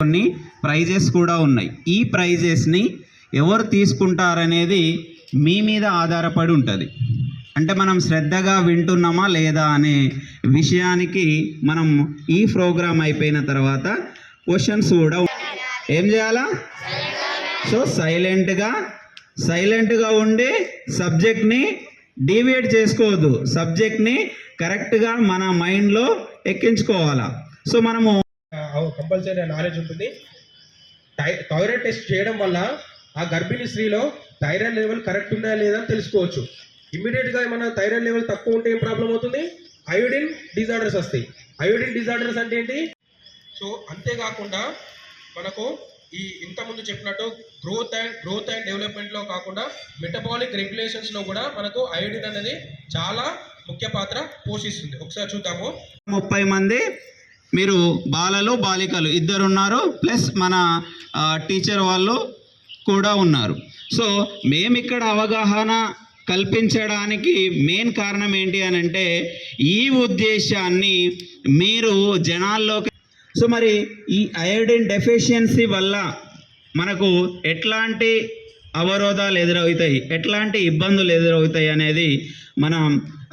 కొన్ని ప్రైజెస్ కూడా ఉన్నాయి. ఈ ప్రైజెస్ని ఎవరు తీసుకుంటారనేది మీ మీద ఆధారపడి ఉంటుంది. అంటే మనం శ్రద్ధగా వింటున్నామా లేదా అనే విషయానికి మనం ఈ ప్రోగ్రామ్ అయిపోయిన తర్వాత క్వశ్చన్స్ కూడా ఏం చేయాలా? సో సైలెంట్గా సైలెంట్గా ఉండి సబ్జెక్ట్ని డీవియేట్ చేసుకోవద్దు. సబ్జెక్ట్ని కరెక్ట్గా మన మైండ్లో ఎక్కించుకోవాలా. సో మనము కంపల్సరీ నాలెడ్జ్ ఉంటుంది. థైరాయిడ్ టెస్ట్ చేయడం వల్ల ఆ గర్భిణీ స్త్రీలో థైరాయిడ్ లెవెల్ కరెక్ట్ ఉన్నాయా లేదా అని తెలుసుకోవచ్చు. ఇమీడియట్గా మన థైరాయిడ్ లెవెల్ తక్కువ ఉంటే ఏం ప్రాబ్లం అవుతుంది? అయోడిన్ డిజార్డర్స్ వస్తాయి. అయోడిన్ డిజార్డర్స్ అంటే ఏంటి? సో అంతేకాకుండా మనకు ఈ ఇంతకుముందు చెప్పినట్టు గ్రోత్ అండ్ గ్రోత్ అండ్ డెవలప్మెంట్లో కాకుండా మెటబాలిక్ రెగ్యులేషన్స్లో కూడా మనకు అయోడిన్ అనేది చాలా ముఖ్య పాత్ర పోషిస్తుంది. ఒకసారి చూద్దాము. ముప్పై మంది మీరు బాలలు బాలికలు ఇద్దరు ఉన్నారు ప్లస్ మన టీచర్ వాళ్ళు కూడా ఉన్నారు. సో మేము ఇక్కడ అవగాహన కల్పించడానికి మెయిన్ కారణం ఏంటి అని అంటే ఈ ఉద్దేశాన్ని మీరు జనాల్లోకి సో మరి ఈ అయోడిన్ డెఫిషియన్సీ వల్ల మనకు ఎట్లాంటి అవరోధాలు ఎదురవుతాయి ఎట్లాంటి ఇబ్బందులు ఎదురవుతాయి అనేది మనం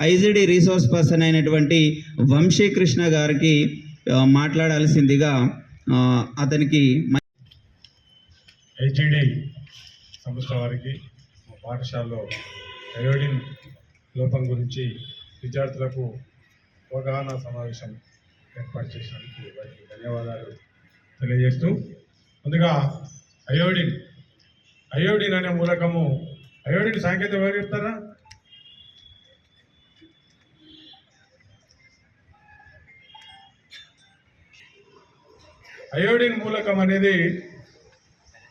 ఐజిడి రీసోర్స్ పర్సన్ అయినటువంటి వంశీకృష్ణ గారికి మాట్లాడాల్సిందిగా అతనికి హెచ్డి సంస్థ వారికి మా పాఠశాలలో అయోడిన్ లోపం గురించి విద్యార్థులకు అవగాహన సమావేశం ఏర్పాటు చేసినందుకు వారికి ధన్యవాదాలు తెలియజేస్తూ ముందుగా అయోడిన్ అయోడిన్ అనే మూలకము అయోడిన్ సాంకేతిక ఎవరు చెప్తారా? అయోడిన్ మూలకం అనేది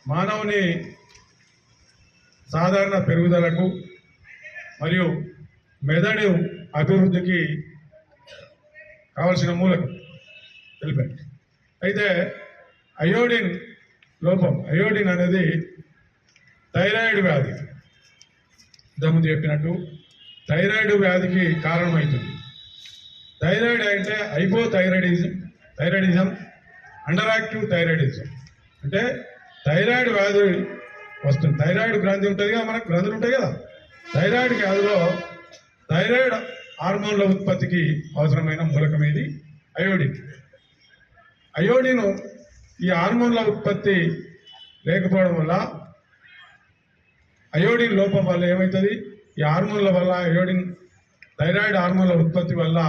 మానవుని సాధారణ పెరుగుదలకు మరియు మెదడు అభివృద్ధికి కావలసిన మూలకం తెలిపారు. అయితే అయోడిన్ లోపం అయోడిన్ అనేది థైరాయిడ్ వ్యాధి. ఇంతకుముందు చెప్పినట్టు థైరాయిడ్ వ్యాధికి కారణమవుతుంది థైరాయిడ్ అంటే hypothyroidism thyroidism under active thyroidism. అంటే థైరాయిడ్ వ్యాధి వస్తుంది థైరాయిడ్ గ్రంథి ఉంటుంది కదా మనకు గ్రంథులు ఉంటాయి కదా. థైరాయిడ్ వ్యాధిలో థైరాయిడ్ హార్మోన్ల ఉత్పత్తికి అవసరమైన మూలకం ఇది అయోడిన్. అయోడిన్ ఈ హార్మోన్ల ఉత్పత్తి లేకపోవడం వల్ల అయోడిన్ లోపం వల్ల ఏమవుతుంది ఈ హార్మోన్ల వల్ల అయోడిన్ థైరాయిడ్ హార్మోన్ల ఉత్పత్తి వల్ల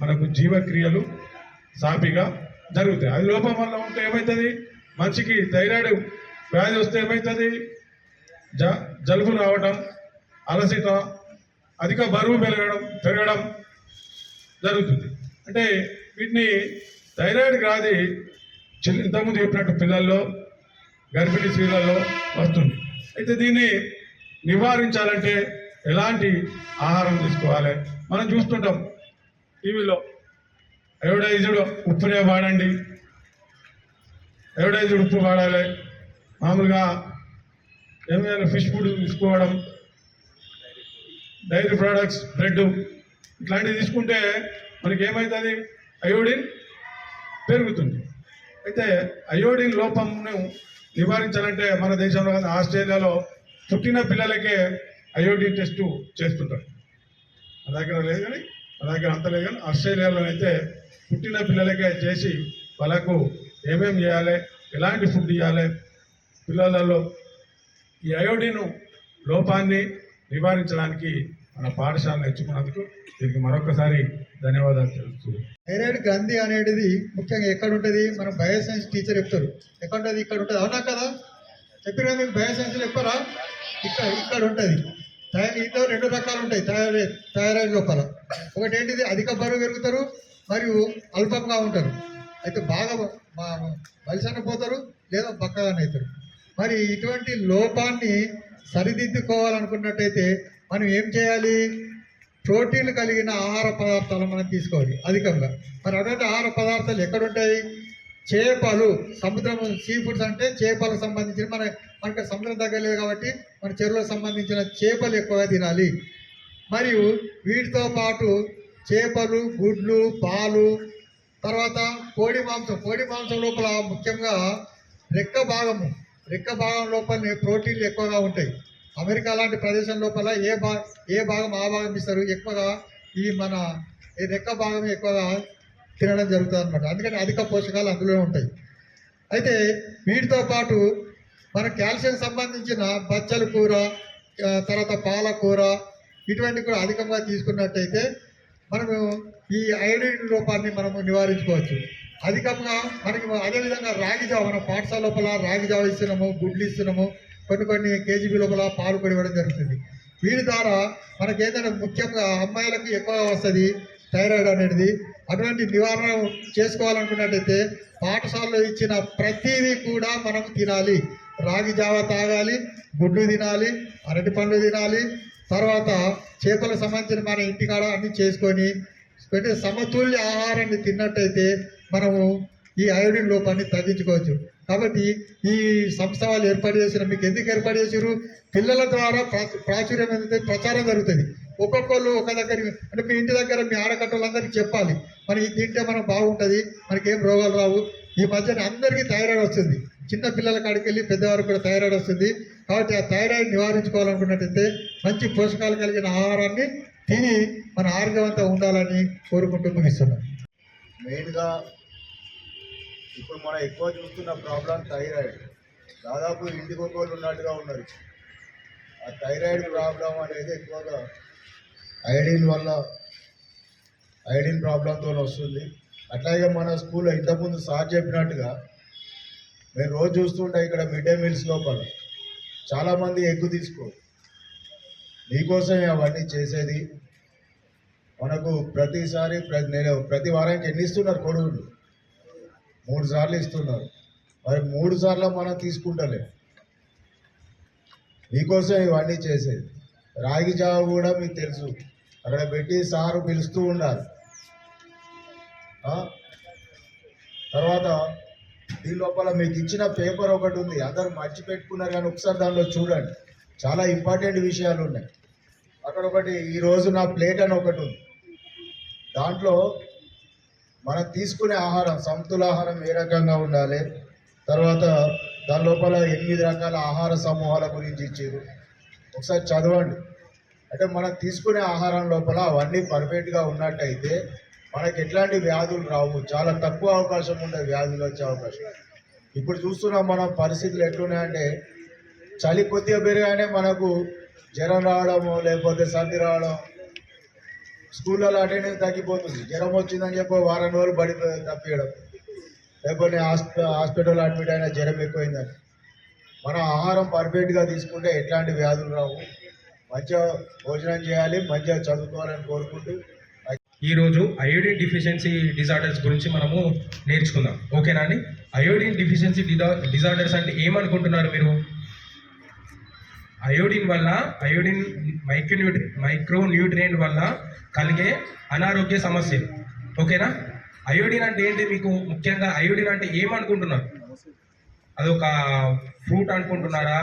మనకు జీవక్రియలు సాపిగా జరుగుతాయి. అది లోపం వల్ల ఉంటే ఏమవుతుంది మనిషికి థైరాయిడ్ వ్యాధి వస్తే ఏమవుతుంది జ జలుబు రావడం అలసిత అధిక బరువు పెరగడం పెరగడం జరుగుతుంది. అంటే వీటిని థైరాయిడ్ వ్యాధి ఇంతకుముందు చెప్పినట్టు పిల్లల్లో గర్భిణీ స్త్రీలలో వస్తుంది. అయితే దీన్ని నివారించాలంటే ఎలాంటి ఆహారం తీసుకోవాలి? మనం చూస్తుంటాం టీవీలో అయోడైజ్డ్ ఉప్పునే వాడండి. అయోడైజ్డ్ ఉప్పు వాడాలి. మామూలుగా ఏమైనా ఫిష్ ఫుడ్ తీసుకోవడం డైరీ ప్రోడక్ట్స్ బ్రెడ్ ఇట్లాంటివి తీసుకుంటే మనకి ఏమవుతుంది అయోడిన్ పెరుగుతుంది. అయితే అయోడిన్ లోపంను నివారించాలంటే మన దేశంలో కానీ ఆస్ట్రేలియాలో పుట్టిన పిల్లలకే అయోడిన్ టెస్ట్ చేస్తుంటారు. మన దగ్గర లేదు కానీ మన దగ్గర అంత లేదు కానీ ఆస్ట్రేలియాలో అయితే పుట్టిన పిల్లలకే చేసి వాళ్ళకు ఏమేమి చేయాలి ఎలాంటి ఫుడ్ ఇవ్వాలి పిల్లలలో ఈ అయోడిన్ లోపాన్ని నివారించడానికి మన పాఠశాల నేర్చుకున్నందుకు దీనికి మరొకసారి ధన్యవాదాలు తెలుస్తూ థైరాయిడ్ గ్రంథి అనేది ముఖ్యంగా ఎక్కడ ఉంటుంది మనం బయోసైన్స్ టీచర్ చెప్తారు. ఎక్కడ ఉంటుంది ఇక్కడ ఉంటుంది అవునా కదా? చెప్పిన మీకు బయోసెన్సులు చెప్పారా? ఇక్కడ ఇక్కడ ఉంటుంది ఇంట్లో రెండు రకాలు ఉంటాయి థైరాయిడ్ థైరాయిడ్ లోపల. ఒకటి ఏంటిది అధిక బరువు పెరుగుతారు మరియు అల్పంగా ఉంటారు. అయితే బాగా బలిసన పోతారు లేదా బక్కగానే అవుతారు. మరి ఇటువంటి లోపాన్ని సరిదిద్దుకోవాలనుకున్నట్టయితే మనం ఏం చేయాలి? ప్రోటీన్లు కలిగిన ఆహార పదార్థాలు మనం తీసుకోవాలి అధికంగా. మరి అటువంటి ఆహార పదార్థాలు ఎక్కడుంటాయి? చేపలు సముద్రం సీ ఫుడ్స్ అంటే చేపలకు సంబంధించిన మన మనకి సముద్రం దగ్గర లేదు కాబట్టి మన చెరువులకు సంబంధించిన చేపలు ఎక్కువగా తినాలి. మరియు వీటితో పాటు చేపలు గుడ్లు పాలు తర్వాత కోడి మాంసం. కోడి మాంసం లోపల ముఖ్యంగా రెక్క భాగము. రెక్క భాగం లోపలనే ప్రోటీన్లు ఎక్కువగా ఉంటాయి. అమెరికా లాంటి ప్రదేశం లోపల ఏ భా ఏ భాగం ఆ భాగం ఇస్తారు? ఎక్కువగా ఈ మన ఈ రెక్క భాగం ఎక్కువగా తినడం జరుగుతుంది అనమాట అందుకని అధిక పోషకాలు అందులో ఉంటాయి. అయితే వీటితో పాటు మన కాల్షియం సంబంధించిన బచ్చల కూర తర్వాత పాలకూర ఇటువంటివి కూడా అధికంగా తీసుకున్నట్టయితే మనము ఈ ఐడిన్ లోపాన్ని మనము నివారించుకోవచ్చు. అధికంగా మనకి అదేవిధంగా రాగి జావ మన పాఠశాల లోపల రాగి జావ ఇస్తున్నాము గుడ్లు ఇస్తున్నాము కొన్ని కొన్ని కేజీబీ లోపల పాలు కూడా ఇవ్వడం జరుగుతుంది. వీటి ద్వారా మనకి ఏంటంటే ముఖ్యంగా అమ్మాయిలకు ఎక్కువగా వస్తుంది థైరాయిడ్ అనేది. అటువంటి నివారణ చేసుకోవాలనుకున్నట్టయితే పాఠశాలలో ఇచ్చిన ప్రతిదీ కూడా మనం తినాలి. రాగి జావ తాగాలి గుడ్లు తినాలి అరటి పండ్లు తినాలి. తర్వాత చేపలకు సంబంధించిన మన ఇంటికాడ అన్ని చేసుకొని అంటే సమతుల్య ఆహారాన్ని తిన్నట్టయితే మనము ఈ అయోడిన్ లోపాన్ని తగ్గించుకోవచ్చు. కాబట్టి ఈ సంస్థ వాళ్ళు ఏర్పాటు చేసిన మీకు ఎందుకు ఏర్పాటు చేసారు పిల్లల ద్వారా ప్రాచుర్యం ఏంటంటే ప్రచారం జరుగుతుంది. ఒక్కొక్కళ్ళు ఒక దగ్గర అంటే మీ ఇంటి దగ్గర మీ ఆడకట్టలందరికీ చెప్పాలి. మరి ఇది తింటే మనం బాగుంటుంది మనకి ఏం రోగాలు రావు. ఈ మధ్యన అందరికీ థైరాయిడ్ వస్తుంది. చిన్న పిల్లల కాడికి వెళ్ళి పెద్దవారికి కూడా థైరాయిడ్ వస్తుంది. కాబట్టి ఆ థైరాయిడ్ నివారించుకోవాలనుకున్నట్టయితే మంచి పోషకాలు కలిగిన ఆహారాన్ని తిని మన ఆరోగ్యవంతంగా ఉండాలని కోరుకుంటూ ముగిస్తున్నాం మెయిన్గా ఇప్పుడు మనం ఎక్కువ చూస్తున్న ప్రాబ్లం థైరాయిడ్ దాదాపు ఇంటికి ఒకళ్ళు ఉన్నట్టుగా ఉన్నారు. ఆ థైరాయిడ్ ప్రాబ్లం అనేది ఎక్కువగా ఐడిన్ వల్ల ఐడిన్ ప్రాబ్లంతో వస్తుంది. అట్లాగే మన స్కూల్లో ఇంతకుముందు సార్ చెప్పినట్టుగా మేము రోజు చూస్తుంటే ఇక్కడ మిడ్ డే మీల్స్ లోపల. చాలామంది ఎగ్గు తీసుకో నీకోసమే అవన్నీ చేసేది. మనకు ప్రతిసారి ప్రతి నేను ప్రతి వారానికి ఎన్ని ఇస్తున్నారు మూడు సార్లు ఇస్తున్నారు. మరి మూడు సార్లు మనం తీసుకుంటలే. మీకోసం ఇవన్నీ చేసేది. రాగి జావ కూడా మీకు తెలుసు. అక్కడ పెట్టి సారు పిలుస్తూ ఉండాలి. తర్వాత దీని లోపల మీకు ఇచ్చిన పేపర్ ఒకటి ఉంది. అందరూ మర్చిపెట్టుకున్నారు కానీ ఒకసారి దానిలో చూడండి. చాలా ఇంపార్టెంట్ విషయాలు ఉన్నాయి. అక్కడ ఒకటి ఈరోజు నా ప్లేట్ అని ఒకటి ఉంది. దాంట్లో మనం తీసుకునే ఆహారం సమతుల ఆహారం ఏ రకంగా ఉండాలి? తర్వాత దాని లోపల ఎనిమిది రకాల ఆహార సమూహాల గురించి ఇచ్చారు. ఒకసారి చదవండి. అంటే మనం తీసుకునే ఆహారం లోపల అవన్నీ పర్ఫెక్ట్గా ఉన్నట్టయితే మనకి ఎట్లాంటి వ్యాధులు రావు. చాలా తక్కువ అవకాశం ఉండే వ్యాధులు వచ్చే అవకాశం. ఇప్పుడు చూస్తున్నాం మనం పరిస్థితులు ఎట్లున్నాయంటే చలి కొద్దిగా పెరిగానే మనకు జ్వరం రావడము లేకపోతే సర్ది రావడం స్కూళ్ళలో అటెండెన్స్ తగ్గిపోతుంది. జ్వరం వచ్చిందని చెప్పి వారం రోజులు బడి తప్పియడం. లేకపోతే హాస్పిటల్లో అడ్మిట్ అయినా జ్వరం ఎక్కువైందని. మనం ఆహారం పర్ఫెక్ట్గా తీసుకుంటే ఎట్లాంటి వ్యాధులు రావు. మంచిగా భోజనం చేయాలి మంచిగా చదువుకోవాలని కోరుకుంటూ. ఈరోజు అయోడిన్ డిఫిషియన్సీ డిజార్డర్స్ గురించి మనము నేర్చుకుందాం. ఓకేనా అండి? అయోడిన్ డిఫిషియన్సీ డిజార్డర్స్ అంటే ఏమనుకుంటున్నారు మీరు? అయోడిన్ వల్ల అయోడిన్ మైక్రోన్యూట్రి మైక్రో న్యూట్రియంట్ వల్ల కలిగే అనారోగ్య సమస్యలు. ఓకేనా? అయోడిన్ అంటే ఏంటి మీకు? ముఖ్యంగా అయోడిన్ అంటే ఏమనుకుంటున్నారు? అదొక ఫ్రూట్ అనుకుంటున్నారా?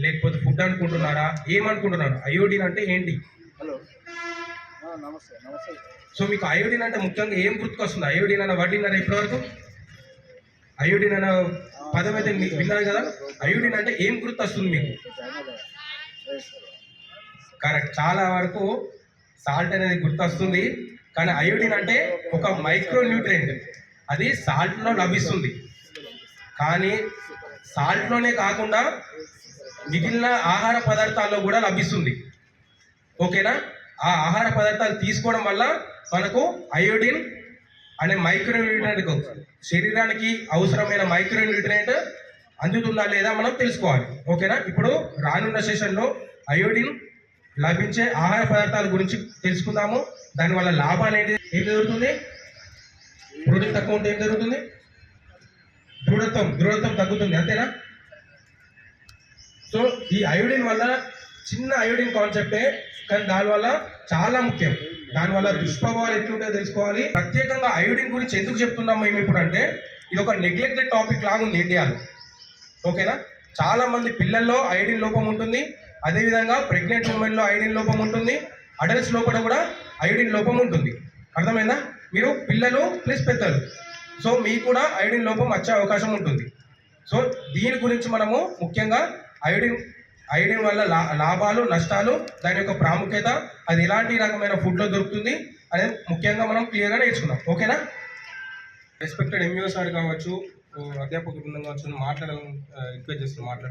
లేకపోతే ఫుడ్ అనుకుంటున్నారా? ఏమనుకుంటున్నారు? అయోడిన్ అంటే ఏంటి? హలో. నమస్తే నమస్తే. సో మీకు అయోడిన్ అంటే ముఖ్యంగా ఏం గుర్తుకొస్తుంది? అయోడిన్ అన్న వర్డ్ విన్నారా ఇప్పటివరకు? అయోడిన్ అన్న పదం అయితే విన్నారు కదా? అయోడిన్ అంటే ఏం గుర్తొస్తుంది మీకు? కరెక్ట్ చాలా వరకు సాల్ట్ అనేది గుర్తొస్తుంది. కానీ అయోడిన్ అంటే ఒక మైక్రో న్యూట్రియంట్ అది సాల్ట్లో లభిస్తుంది. కానీ సాల్ట్లోనే కాకుండా మిగిలిన ఆహార పదార్థాల్లో కూడా లభిస్తుంది. ఓకేనా? ఆ ఆహార పదార్థాలు తీసుకోవడం వల్ల మనకు అయోడిన్ అనే మైక్రో న్యూట్రియంట్ శరీరానికి అవసరమైన మైక్రో న్యూట్రియంట్ అందుతుందా లేదా మనం తెలుసుకోవాలి. ఓకేనా? ఇప్పుడు రానున్న సెషన్లో అయోడిన్ లభించే ఆహార పదార్థాల గురించి తెలుసుకుందాము. దానివల్ల లాభాలు ఏంటి? ఏం జరుగుతుంది? ప్రోటీన్ తక్కువ ఉంటే ఏం జరుగుతుంది? దృఢత్వం దృఢత్వం తగ్గుతుంది. అంతేనా? సో ఈ అయోడిన్ వల్ల చిన్న అయోడిన్ కాన్సెప్టే కానీ దానివల్ల చాలా ముఖ్యం. దానివల్ల దుష్ప్రభావాలు ఎట్లుంటాయో తెలుసుకోవాలి. ప్రత్యేకంగా అయోడిన్ గురించి ఎందుకు చెప్తున్నాం మేము ఇప్పుడు అంటే ఇది ఒక నెగ్లెక్టెడ్ టాపిక్ లాగా ఉంది ఇండియాలో. ఓకేనా? చాలా మంది పిల్లల్లో ఐడిన్ లోపం ఉంటుంది. అదేవిధంగా ప్రెగ్నెంట్ ఉమెన్లో ఐడిన్ లోపం ఉంటుంది. అడల్ట్స్ లోపల కూడా ఐడిన్ లోపం ఉంటుంది. అర్థమైందా? మీరు పిల్లలు ప్లస్ పెద్దలు. సో మీకు కూడా ఐడిన్ లోపం వచ్చే అవకాశం ఉంటుంది. సో దీని గురించి మనము ముఖ్యంగా ఐడిన్ ఐడిన్ వల్ల లా లాభాలు నష్టాలు దాని యొక్క ప్రాముఖ్యత అది ఎలాంటి రకమైన ఫుడ్లో దొరుకుతుంది అనేది ముఖ్యంగా మనం క్లియర్గా నేర్చుకుందాం. ఓకేనా? రెస్పెక్టెడ్ ఎంఈఓ సార్ కావచ్చు అధ్యాపక బృందం కావచ్చు మాట్లాడాలని రిక్వెస్ట్ చేస్తున్నాం మాట్లాడాలి